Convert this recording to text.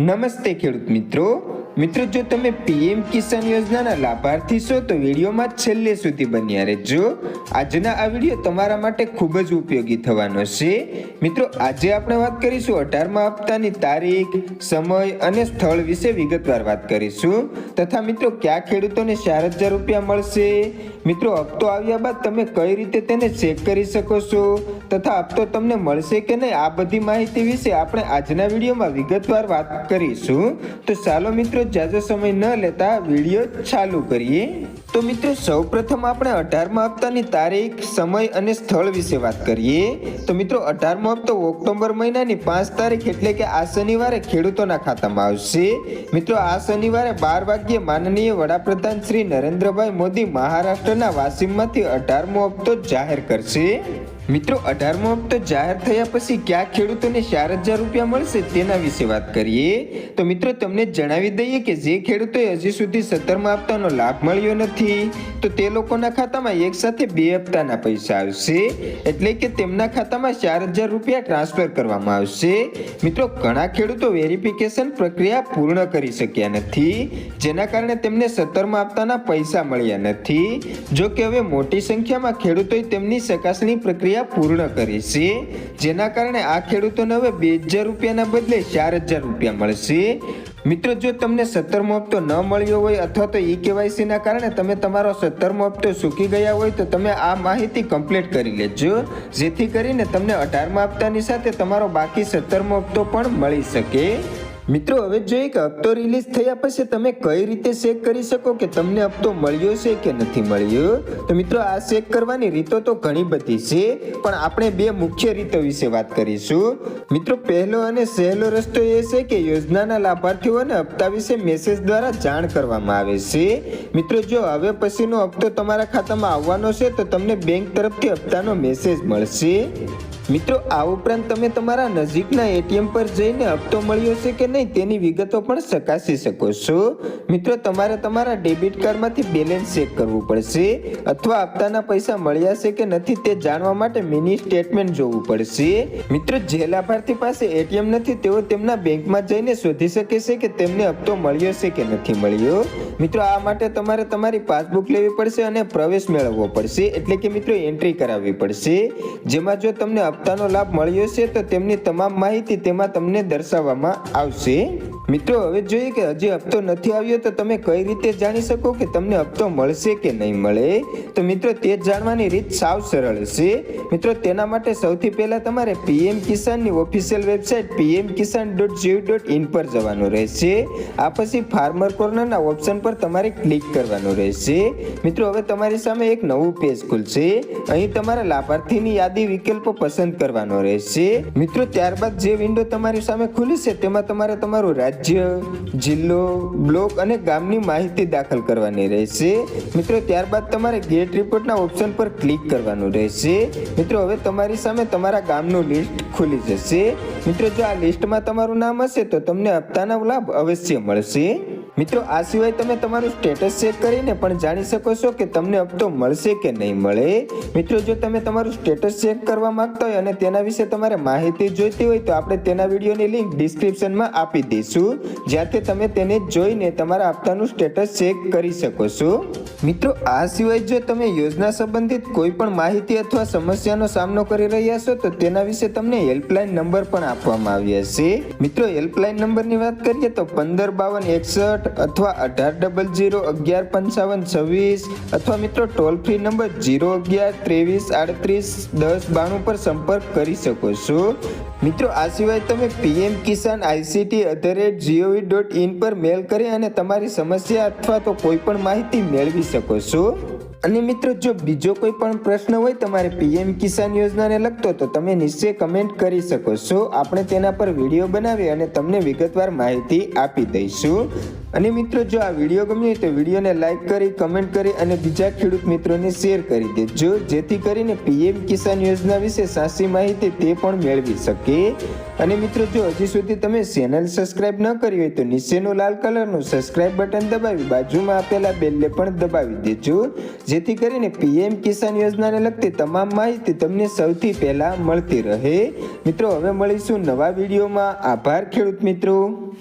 નમસ્તે ખેડૂત મિત્રો. મિત્રો, જો તમે પીએમ કિસાન યોજનાના લાભાર્થી છો, તો વિડીયોમાં છેલ્લે સુધી બન્યા રહેજો. આજના આ વીડિયો તમારા માટે ખૂબ જ ઉપયોગી થવાનો છે. મિત્રો, આજે આપણે વાત કરીશું અઢારમા હપ્તાની તારીખ, સમય અને સ્થળ વિશે વિગતવાર વાત કરીશું. તથા મિત્રો, કયા ખેડૂતોને ચાર હજાર રૂપિયા મળશે? મિત્રો, હપ્તો આવ્યા બાદ તમે કઈ રીતે તેને ચેક કરી શકો છો? તથા હપ્તો તમને મળશે કે નહીં? આ બધી માહિતી વિશે આપણે આજના વિડીયોમાં વિગતવાર વાત કરીશું. તો ચાલો મિત્રો જાજો સમય ન લેતા વીડિયો ચાલુ કરીએ. તો મિત્રો, સૌપ્રથમ આપણે અઢારમા હપ્તાની તારીખ, સમય અને સ્થળ વિશે વાત કરીએ. તો મિત્રો, અઢારમો હપ્તો ઓક્ટોબર મહિનાની પાંચ તારીખ એટલે કે આ શનિવારે ખેડૂતોના ખાતામાં આવશે. મિત્રો, આ શનિવારે બાર વાગ્યે માનનીય વડાપ્રધાન શ્રી નરેન્દ્રભાઈ મોદી મહારાષ્ટ્રના વાસીમમાંથી અઢારમો હપ્તો જાહેર કરશે. મિત્રો, અઢારમો હપ્તો જાહેર થયા પછી કયા ખેડૂતોને ચાર હજાર રૂપિયા મળશે તેના વિશે વાત કરીએ? તો મિત્રો, તમને જણાવી દઈએ કે જે ખેડૂતોએ હજી સુધી સત્તરમા હપ્તાનો લાભ મળ્યો નથી, તો તે લોકોના ખાતામાં એક સાથે બે હપ્તાના પૈસા આવશે. એટલે કે તેમના ખાતામાં ચાર હજાર રૂપિયા ટ્રાન્સફર કરવામાં આવશે. મિત્રો, ઘણા ખેડૂતો વેરિફિકેશન પ્રક્રિયા પૂર્ણ કરી શક્યા નથી, જેના કારણે તેમને સત્તરમા હપ્તાના પૈસા મળ્યા નથી. જો કે હવે મોટી સંખ્યામાં ખેડૂતોએ તેમની ચકાસણી પ્રક્રિયા પૂર્ણ કરી છે જેના કારણે આ ખેડૂતોને હવે બે હજાર રૂપિયાના બદલે ચાર હજાર રૂપિયા મળશે. મિત્રો, જો તમને સત્તરમો હપ્તો ન મળ્યો હોય અથવા તો ઈ કેવાયસીના કારણે તમે તમારો સત્તરમો હપ્તો ચૂકી ગયા હોય, તો તમે આ માહિતી કમ્પ્લીટ કરી લેજો. જેથી કરીને તમને અઢારમા હપ્તાની સાથે તમારો બાકી સત્તરમો હપ્તો પણ મળી શકે. મિત્રો, હવે જોઈએ કે હપ્તો રિલીઝ થયા પછી તમે કઈ રીતે ચેક કરી શકો કે તમને હપ્તો મળ્યો છે કે નથી મળ્યો? તો મિત્રો, આ ચેક કરવાની રીતો તો ઘણી બધી છે, પણ આપણે બે મુખ્ય રીતો વિશે વાત કરીશું. મિત્રો, પહેલો અને સહેલો રસ્તો એ છે કે યોજનાના લાભાર્થીઓને હપ્તા વિશે મેસેજ દ્વારા જાણ કરવામાં આવે છે. મિત્રો, જો હવે પછીનો હપ્તો તમારા ખાતામાં આવવાનો છે, તો તમને બેંક તરફથી હપ્તાનો મેસેજ મળશે. મિત્રો, આ ઉપરાંત તમે તમારા નજીકના એટીએમ પર જઈને હપ્તો મળ્યો છે કે નહીં તેની વિગતો પણ ચકાસી શકો છો. મિત્રો, તમારે તમારા ડેબિટ કાર્ડમાંથી બેલેન્સ ચેક કરવું પડશે અથવા હપ્તાના પૈસા મળ્યા છે કે નથી તે જાણવા માટે મિની સ્ટેટમેન્ટ જોવું પડશે. મિત્રો, જે લાભાર્થી પાસે એટીએમ નથી તેઓ તેમના બેંકમાં જઈને શોધી શકે છે કે તેમને હપ્તો મળ્યો છે કે નથી મળ્યો. મિત્રો, આ માટે તમારે તમારી પાસબુક લેવી પડશે અને પ્રવેશ મેળવવો પડશે. એટલે કે મિત્રો એન્ટ્રી કરાવવી પડશે. જેમાં જો તમને હપ્તાનો લાભ મળ્યો છે, તો તેમની તમામ માહિતી તેમાં તમને દર્શાવવામાં આવશે. મિત્રો, હવે જોઈએ કે હજી હપ્તો નથી આવ્યો તો તમે કઈ રીતે જાણી શકો કે તમને હપ્તો મળશે કે નહીં મળે? તો મિત્રો, તે જાણવાની રીત સાવ સરળ છે. મિત્રો, તેના માટે સૌથી પહેલા તમારે PM કિસાનની official website PM Kisan dot G O dot in પર જવાનું રહેશે. આ પછી ફાર્મર કોર્નરના ઓપ્શન પર તમારે ક્લિક કરવાનું રહેશે. મિત્રો, હવે તમારી સામે એક નવું પેજ ખુલશે. અહીં તમારા લાભાર્થીની યાદી, વિકલ્પો પસંદ કરવાનો રહેશે. મિત્રો, ત્યારબાદ જે વિન્ડો તમારી સામે ખુલી તેમાં તમારે તમારું રાજ્ય જિલ્લો, બ્લોક અને ગામની માહિતી દાખલ કરવાની રહેશે. મિત્રો, ત્યારબાદ તમારે ગેટ રિપોર્ટના ઓપ્શન પર ક્લિક કરવાનું રહેશે. મિત્રો, હવે તમારી સામે તમારા ગામનું લિસ્ટ ખુલી જશે. મિત્રો, જો આ લિસ્ટમાં તમારું નામ હશે તો તમને હપ્તાના લાભ અવશ્ય મળશે. મિત્રો, આ સિવાય તમે તમારું સ્ટેટસ ચેક કરીને પણ જાણી શકો છો કે તમને હપ્તો મળશે કે નહીં મળે. મિત્રો, જો તમે તમારું સ્ટેટસ ચેક કરવા માંગતા હોય અને તેના વિશે તમારે માહિતી જોઈતી હોય તો આપણે તેના વિડીયોની લિંક ડિસ્ક્રિપ્શનમાં આપી દઈશું. જ્યાંથી તમે તેને જોઈને તમારા હપ્તાનું સ્ટેટસ ચેક કરી શકો છો. મિત્રો, આ સિવાય જો તમે યોજના સંબંધિત કોઈ પણ માહિતી અથવા સમસ્યાનો સામનો કરી રહ્યા છો, તો તેના વિશે તમને હેલ્પલાઇન નંબર પણ આપવામાં આવ્યા છે. મિત્રો હેલ્પલાઇન નંબરની વાત કરીએ તો પંદર બાવન એકસઠ અથવા અઢાર ડબલ જીરો અગિયાર પંચાવન છવ્વીસ અથવા મિત્રો ટોલ ફ્રી નંબર જીરો અગિયાર ત્રેવીસ આડત્રીસ દસ બાણું પર સંપર્ક કરી શકો છો. મિત્રો, આ સિવાય તમે PM Kisan ICT at the rate GOV dot in પર મેલ કરી અને તમારી સમસ્યા અથવા તો કોઈ પણ માહિતી મેળવી શકો છો. અને મિત્રો, જો બીજો કોઈ પણ પ્રશ્ન હોય તમારે પીએમ કિસાન યોજનાને લગતો, તો તમે નિશ્ચય કમેન્ટ કરી શકો છો. આપણે તેના પર વીડિયો બનાવી અને તમને વિગતવાર માહિતી આપી દઈશું. અને મિત્રો, જો આ વીડિયો ગમ્યો હોય તો વિડીયોને લાઈક કરી કમેન્ટ કરી અને બીજા ખેડૂત મિત્રોને શેર કરી દેજો, જેથી કરીને પીએમ કિસાન યોજના વિશે સાચી માહિતી તે પણ મેળવી શકે. અને મિત્રો, જો હજી સુધી તમે ચેનલ સબસ્ક્રાઇબ ન કરી હોય તો નીચેનું લાલ કલરનું સબસ્ક્રાઇબ બટન દબાવી, બાજુમાં આપેલા બેલને પણ દબાવી દેજો. જેથી કરીને પીએમ કિસાન યોજનાને લગતી તમામ માહિતી તમને સૌથી પહેલાં મળતી રહે. મિત્રો, હવે મળીશું નવા વિડીયોમાં. આભાર ખેડૂત મિત્રો.